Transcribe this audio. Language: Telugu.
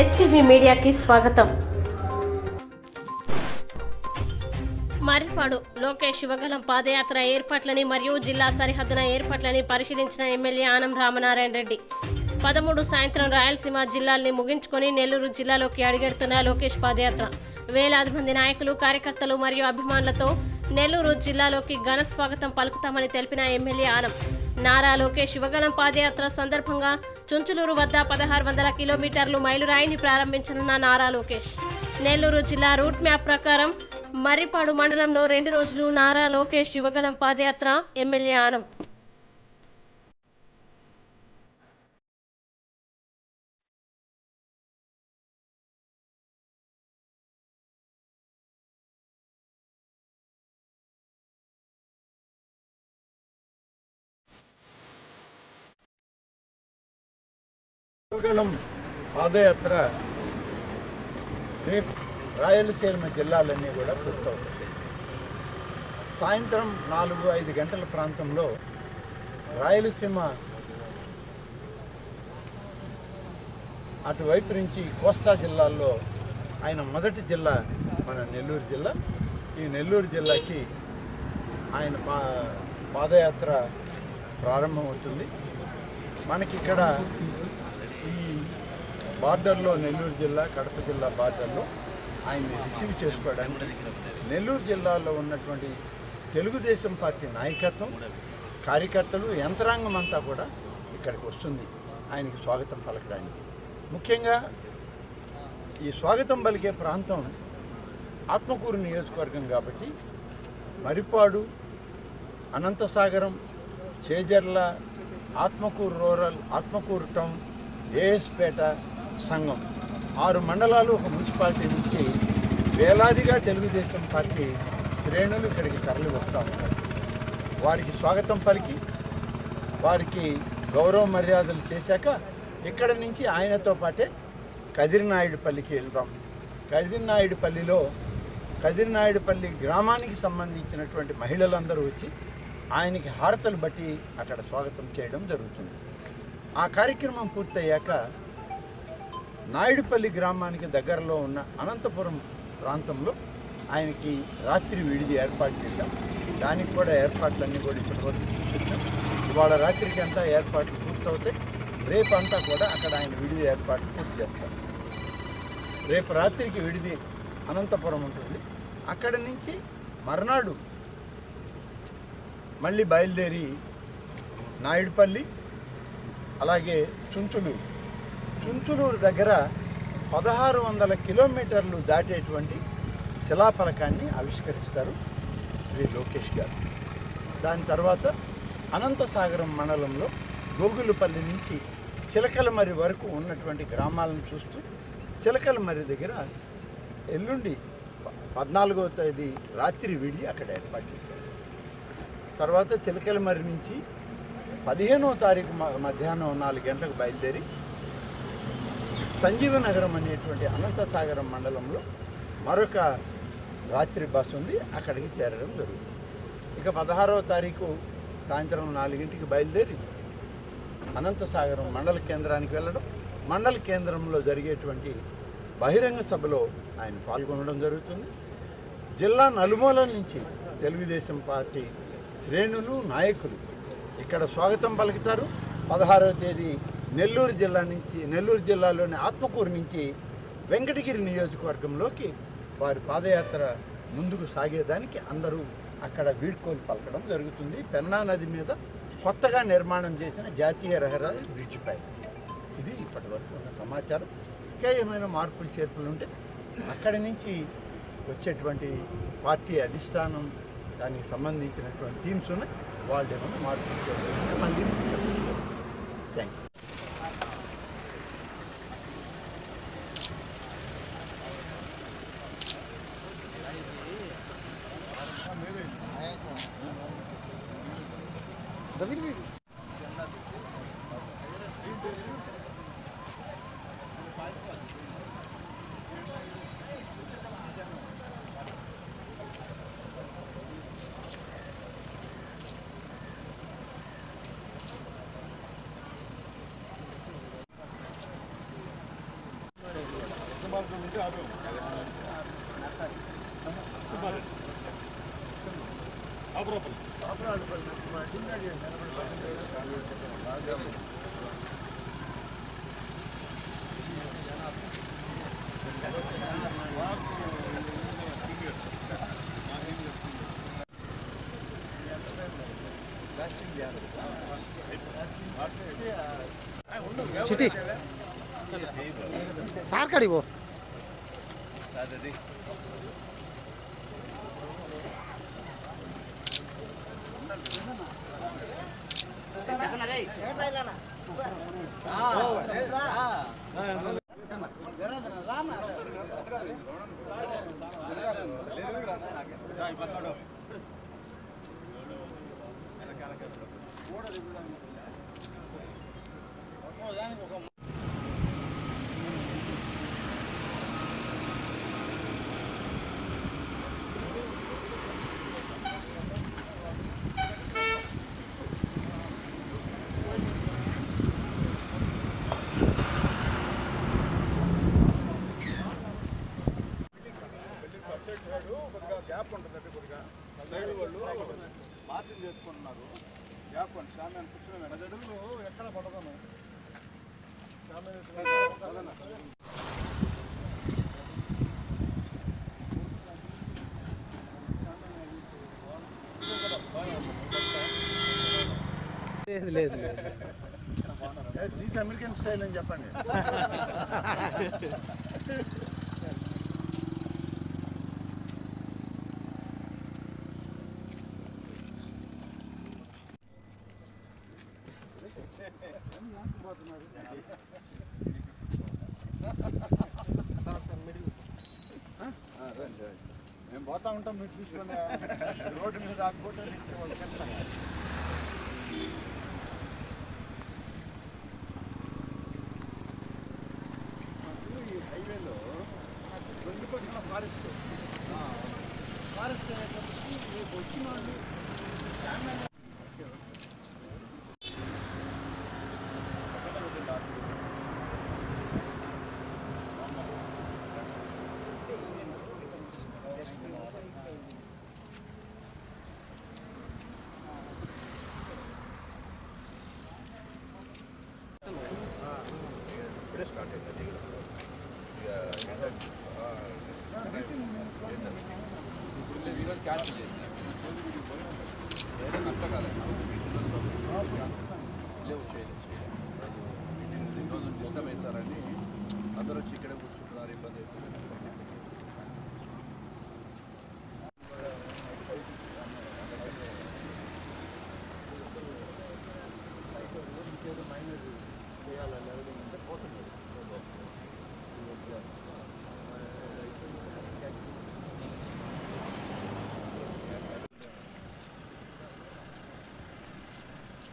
ఎస్టీవీ మీడియాకి స్వాగతం. మర్రిపాడు లోకేష్ శివగలం పాదయాత్ర ఏర్పాట్లని మరియు జిల్లా సరిహద్దున ఏర్పాట్లని పరిశీలించిన ఎమ్మెల్యే ఆనం రామనారాయణ రెడ్డి. పదమూడు సాయంత్రం రాయలసీమ జిల్లాల్ని ముగించుకొని నెల్లూరు జిల్లాలోకి అడుగెడుతున్న లోకేష్ పాదయాత్ర. వేలాది మంది నాయకులు కార్యకర్తలు మరియు అభిమానులతో నెల్లూరు జిల్లాలోకి ఘన స్వాగతం పలుకుతామని తెలిపిన ఎమ్మెల్యే ఆనం. నారా లోకేష్ శివగలం పాదయాత్ర సందర్భంగా చుంచులూరు వద్ద పదహారు వందల కిలోమీటర్లు మైలురాయిని ప్రారంభించనున్న నారా లోకేష్. నెల్లూరు జిల్లా రూట్ మ్యాప్ ప్రకారం మర్రిపాడు మండలంలో రెండు రోజులు నారా లోకేష్ యువగలం పాదయాత్ర ఎమ్మెల్యే ఆనం. యువగళం పాదయాత్ర రేపు రాయలసీమ జిల్లాలన్నీ కూడా పూర్తవుతాయి. సాయంత్రం నాలుగు ఐదు గంటల ప్రాంతంలో రాయలసీమ అటువైపు నుంచి కోస్తా జిల్లాల్లో ఆయన మొదటి జిల్లా మన నెల్లూరు జిల్లా. ఈ నెల్లూరు జిల్లాకి ఆయన పా పాదయాత్ర ప్రారంభమవుతుంది. మనకి ఇక్కడ బార్డర్లో నెల్లూరు జిల్లా కడప జిల్లా బార్డర్లో ఆయన్ని రిసీవ్ చేసుకోవడానికి నెల్లూరు జిల్లాలో ఉన్నటువంటి తెలుగుదేశం పార్టీ నాయకత్వం కార్యకర్తలు యంత్రాంగం అంతా కూడా ఇక్కడికి వస్తుంది. ఆయనకి స్వాగతం పలకడానికి. ముఖ్యంగా ఈ స్వాగతం పలికే ప్రాంతం ఆత్మకూరు నియోజకవర్గం కాబట్టి మరిపాడు అనంతసాగరం చేజర్ల ఆత్మకూరు రూరల్ ఆత్మకూరు టౌన్ ఏఎస్పేట సంఘం. ఆరు మండలాలు ఒక మున్సిపాలిటీ నుంచి వేలాదిగా తెలుగుదేశం పార్టీ శ్రేణులు ఇక్కడికి తరలి వస్తూ ఉంటారు వారికి స్వాగతం పలికి వారికి గౌరవ మర్యాదలు చేశాక ఇక్కడ నుంచి ఆయనతో పాటే కదిరినాయుడుపల్లికి వెళ్దాం. కదిరినాయుడుపల్లిలో కదిరినాయుడుపల్లి గ్రామానికి సంబంధించినటువంటి మహిళలందరూ వచ్చి ఆయనకి హారతలు బట్టి అక్కడ స్వాగతం చేయడం జరుగుతుంది. ఆ కార్యక్రమం పూర్తయ్యాక నాయుడుపల్లి గ్రామానికి దగ్గరలో ఉన్న అనంతపురం ప్రాంతంలో ఆయనకి రాత్రి విడిది ఏర్పాటు చేశాం. దానికి కూడా ఏర్పాట్లన్నీ కూడా ఇప్పటివరకు చూపించాం. ఇవాళ రాత్రికి అంతా ఏర్పాట్లు పూర్తవుతాయి. రేపు అంతా కూడా అక్కడ ఆయన విడిది ఏర్పాట్లు పూర్తి చేస్తారు. రేపు రాత్రికి విడిది అనంతపురం ఉంటుంది. అక్కడి నుంచి మర్నాడు మళ్ళీ బయలుదేరి నాయుడుపల్లి అలాగే చుంచుడు చుంచులూరు దగ్గర పదహారు వందల కిలోమీటర్లు దాటేటువంటి శిలాఫలకాన్ని ఆవిష్కరిస్తారు శ్రీ లోకేష్ గారు. దాని తర్వాత అనంతసాగరం మండలంలో గోగులపల్లి నుంచి చిలకలమరి వరకు ఉన్నటువంటి గ్రామాలను చూస్తూ చిలకలమరి దగ్గర ఎల్లుండి పద్నాలుగవ తేదీ రాత్రి విడి అక్కడ ఏర్పాటు చేశారు. తర్వాత చిలకలమరి నుంచి పదిహేనవ తారీఖు మ- మధ్యాహ్నం నాలుగు గంటలకు బయలుదేరి సంజీవ నగరం అనేటువంటి అనంతసాగరం మండలంలో మరొక రాత్రి బస్సు ఉంది. అక్కడికి చేరడం జరుగుతుంది. ఇక పదహారవ తారీఖు సాయంత్రం నాలుగింటికి బయలుదేరి అనంతసాగరం మండల కేంద్రానికి వెళ్ళడం మండల కేంద్రంలో జరిగేటువంటి బహిరంగ సభలో ఆయన పాల్గొనడం జరుగుతుంది. జిల్లా నలుమూలల నుంచి తెలుగుదేశం పార్టీ శ్రేణులు నాయకులు ఇక్కడ స్వాగతం పలుకుతారు. పదహారవ తేదీ నెల్లూరు జిల్లా నుంచి నెల్లూరు జిల్లాలోని ఆత్మకూరు నుంచి వెంకటగిరి నియోజకవర్గంలోకి వారి పాదయాత్ర ముందుకు సాగేదానికి అందరూ అక్కడ వీడ్కోలు పలకడం జరుగుతుంది. పెన్నా నది మీద కొత్తగా నిర్మాణం చేసిన జాతీయ రహదారి బ్రిడ్జ్ పై ఇది ఇప్పటి వరకు ఉన్న సమాచారం. ఇంకా ఏమైనా మార్పులు చేర్పులు ఉంటే అక్కడి నుంచి వచ్చేటువంటి పార్టీ అధిష్టానం దానికి సంబంధించినటువంటి టీమ్స్ ఉన్నాయి. వాళ్ళు ఏమైనా మార్పులు చేర్పులు మళ్ళీ థ్యాంక్ యూ ಚಿಟಿ ಸಾರ್ ಕಡಿಬೋ ఆపురాపల్లి చిటి సార్ కాడికి పో కొద్దిగా గ్యాప్ ఉంటుందండి కొద్దిగా. సైడ్ వాళ్ళు మార్జిన్ చేసుకుంటున్నారు. గ్యాప్ అండి. సామ్యాన్ని కూర్చొని పది అడుగులు ఎక్కడ పడదాము లేదు లేదు లేదు. తీసి అమెరికన్ స్టైల్ అని చెప్పండి. మేము పోతా ఉంటాం మీరు చూసుకొని రోడ్డు మీద ఆకుపోతే ఈ హైవేలో రెండు ఫారెస్ట్. ఫారెస్ట్ అయ్యేటప్పటికి వచ్చిన వాళ్ళు లేవు చేయలేదు చేయలేదు ఈరోజు డిస్టర్బ్ అవుతారని అందరూ వచ్చి ఇక్కడే కూర్చుంటున్నారు ఇబ్బంది అవుతుంది ఏదో మైనర్ చేయాలని అంటే పోతుంది Yeah.